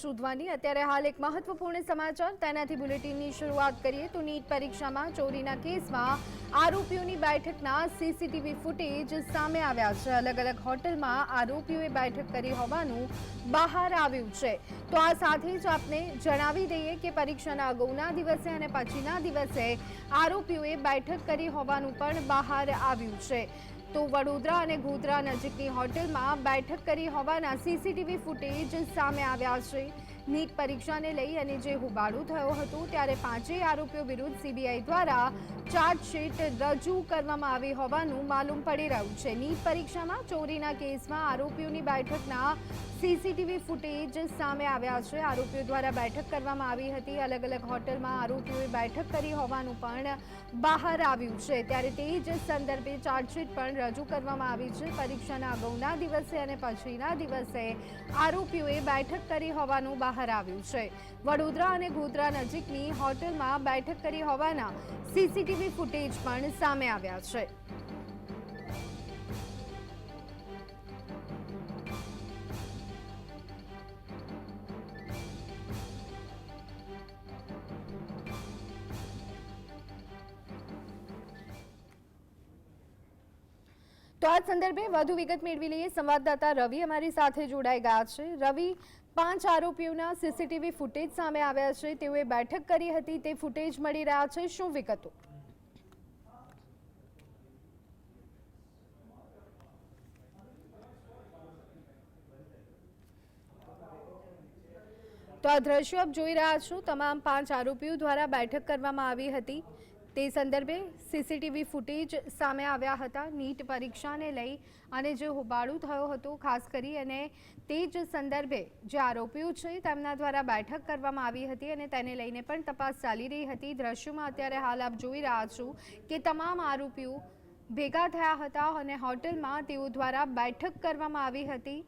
શોધવાની અત્યારે હાલ એક મહત્વપૂર્ણ સમાચાર. તેનાથી બુલેટિનની શરૂઆત કરીએ તો નીટ પરીક્ષામાં ચોરીના કેસમાં આરોપીઓની બેઠકના સીસીટીવી ફૂટેજ સામે આવ્યા છે. અલગ અલગ હોટલમાં આરોપીઓએ બેઠક કરી હોવાનું બહાર આવ્યું છે. તો આ સાથે જ આપને જણાવી દઈએ કે પરીક્ષાના અગાઉના દિવસે અને પછીના દિવસે આરોપીઓએ બેઠક કરી હોવાનું પણ બહાર આવ્યું છે. તો વડોદરા અને ગોધરા નજીકની હોટેલમાં બેઠક કરી હોવાના સીસીટીવી ફૂટેજ સામે આવ્યા છે. નીટ પરીક્ષાને લઈ અને જે હુબાળું થયો હતો ત્યારે પાંચેય આરોપીઓ વિરુદ્ધ સીબીઆઈ દ્વારા ચાર્જશીટ રજૂ કરવામાં આવી હોવાનું માલુમ પડી રહ્યું છે. નીટ પરીક્ષામાં ચોરીના કેસમાં આરોપીઓની બેઠકના સીસીટીવી ફૂટેજ સામે આવ્યા છે. આરોપીઓ દ્વારા બેઠક કરવામાં આવી હતી. અલગ અલગ હોટલમાં આરોપીઓએ બેઠક કરી હોવાનું પણ બહાર આવ્યું છે. ત્યારે તે જ સંદર્ભે ચાર્જશીટ પણ રજૂ કરવામાં આવી છે. પરીક્ષાના અગાઉના દિવસે અને પછીના દિવસે આરોપીઓએ બેઠક કરી હોવાનું બહાર આવ્યું છે. વડોદરા અને ગોધરા નજીકની હોટલમાં બેઠક કરી હોવાના સીસીટીવી ફૂટેજ પણ સામે આવ્યા છે. તો આ સંદર્ભે વધુ વિગત મેળવી લઈએ. સંવાદદાતા રવિ અમારી સાથે જોડાઈ ગયા છે. રવિ, પાંચ આરોપીઓના સીસીટીવી ફૂટેજ સામે આવ્યા છે. તેઓએ બેઠક કરી હતી. તે ફૂટેજ મળી રહ્યા છે. શું વિગતો? તો આ દ્રશ્યો આપ જોઈ રહ્યા છો. તમામ પાંચ આરોપીઓ દ્વારા બેઠક કરવામાં આવી હતી. તે સંદર્ભે સીસીટીવી ફૂટેજ સામે આવ્યા હતા. નીટ પરીક્ષાને લઈ અને જે હોબાળો થયો હતો, ખાસ કરી અને તે જ સંદર્ભે જે આરોપીઓ છે, તેમના દ્વારા બેઠક કરવામાં આવી હતી અને તેને લઈને પણ તપાસ ચાલી રહી હતી. દ્રશ્યોમાં અત્યારે હાલ આપ જોઈ રહ્યા છો કે તમામ આરોપીઓ ભેગા થયા હતા અને હોટેલમાં તેઓ દ્વારા બેઠક કરવામાં આવી હતી.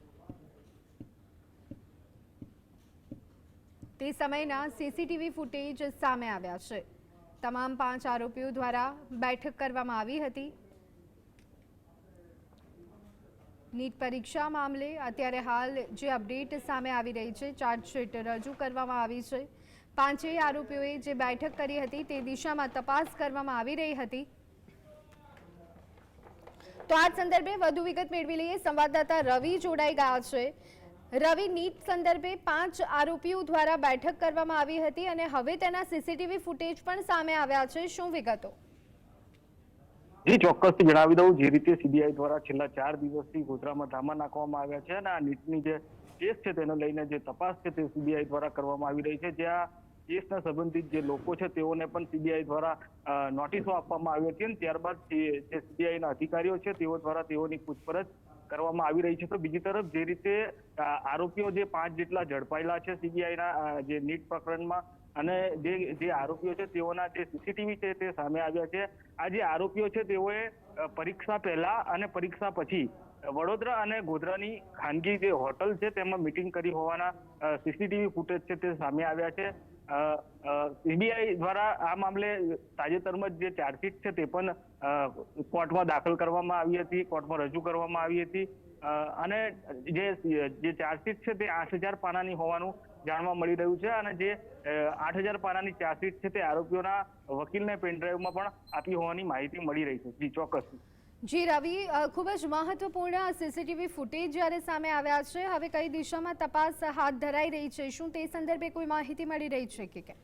તે સમયના સીસીટીવી ફૂટેજ સામે આવ્યા છે. તમામ પાંચ આરોપીઓ દ્વારા બેઠક કરવામાં આવી હતી. નીટ પરીક્ષા મામલે અત્યારે હાલ જે અપડેટ સામે આવી રહી છે, ચાર્જશીટ રજૂ કરવામાં આવી છે. પાંચેય આરોપીઓએ જે બેઠક કરી હતી તે દિશામાં તપાસ કરવામાં આવી રહી હતી. તો આ સંદર્ભે વધુ વિગત મેળવી લઈએ. સંવાદદાતા રવિ જોડાઈ ગયા છે. રવિ નીટ સંદર્ભે પાંચ આરોપીઓ દ્વારા બેઠક કરવામાં આવી હતી અને હવે તેના સીસીટીવી ફૂટેજ પણ સામે આવ્યા છે. શું વિગતો? જી, ચોક્કસથી જણાવી દઉં. જે રીતે સીબીઆઈ દ્વારા છેલ્લા ચાર દિવસથી ગોધરામાં ધામા નાખવામાં આવ્યા છે અને આ નીટની જે કેસ છે તેને લઈને જે તપાસ છે તે સીબીઆઈ દ્વારા કરવામાં આવી રહી છે. જ્યાં કેસના સંબંધિત જે લોકો છે તેઓને પણ સીબીઆઈ દ્વારા નોટિસો આપવામાં આવી હતી અને ત્યારબાદ જે સીબીઆઈના અધિકારીઓ છે તેઓ દ્વારા તેઓની પૂછપરછ કરવામાં આવી રહી છે. તો બીજી તરફ જે રીતે આરોપીઓ જે પાંચ જેટલા ઝડપાયેલા છે સીબીઆઈના જે નીટ પ્રકરણમાં અને જે જે આરોપીઓ છે તેઓના જે સીસીટીવી છે તે સામે આવ્યા છે. આ જે આરોપીઓ છે તેઓએ પરીક્ષા પહેલા અને પરીક્ષા પછી વડોદરા અને ગોધરાની ખાનગી જે હોટલ છે તેમાં મિટિંગ કરી હોવાના સીસીટીવી ફૂટેજ છે તે સામે આવ્યા છે. સીબીઆઈ દ્વારા આ મામલે તાજેતરમાં જે ચાર્જશીટ છે તે પણ કોર્ટમાં દાખલ કરવામાં આવી હતી, કોર્ટમાં રજૂ કરવામાં આવી હતી. અને જે જે ચાર્જશીટ છે તે આઠ હજાર પાનાની હોવાનું જાણવા મળી રહ્યું છે અને જે આઠ હજાર પાનાની ચાર્જશીટ છે તે આરોપીઓના વકીલને પેનડ્રાઈવમાં પણ આપી હોવાની માહિતી મળી રહી છે ચોક્કસ. જી, રવિ ખૂબ જ મહત્વપૂર્ણ સીસીટીવી ફૂટેજ જ્યારે સામે આવ્યા છે, હવે કઈ દિશામાં તપાસ હાથ ધરાઈ રહી છે, શું તે સંદર્ભે કોઈ માહિતી મળી રહી છે કે કેમ?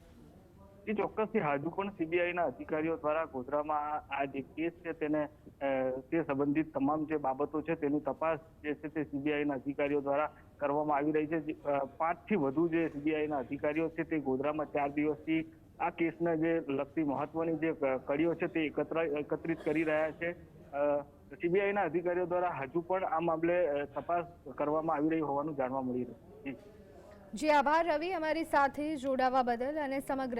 એ ચોક્કસથી હજુ પણ સીબીઆઈના અધિકારીઓ દ્વારા ગોધરામાં આ- જે કેસ છે તેને તે સંબંધિત તમામ જે બાબતો છે તેની તપાસ જે છે તે સીબીઆઈના અધિકારીઓ દ્વારા કરવામાં આવી રહી છે. પાંચથી વધુ જે સીબીઆઈના અધિકારીઓ છે તે ગોધરામાં ચાર દિવસથી આ કેસને જે લગતી મહત્વની જે કડીઓ છે તે એકત્ર, એકત્રિત કરી રહ્યા છે. સીબીઆઈના અધિકારીઓ દ્વારા હજુ પણ આ મામલે તપાસ કરવામાં આવી રહી હોવાનું જાણવા મળી રહ્યું. જી આભાર, રવિ અમારી સાથે જોડાવા બદલ અને સમગ્ર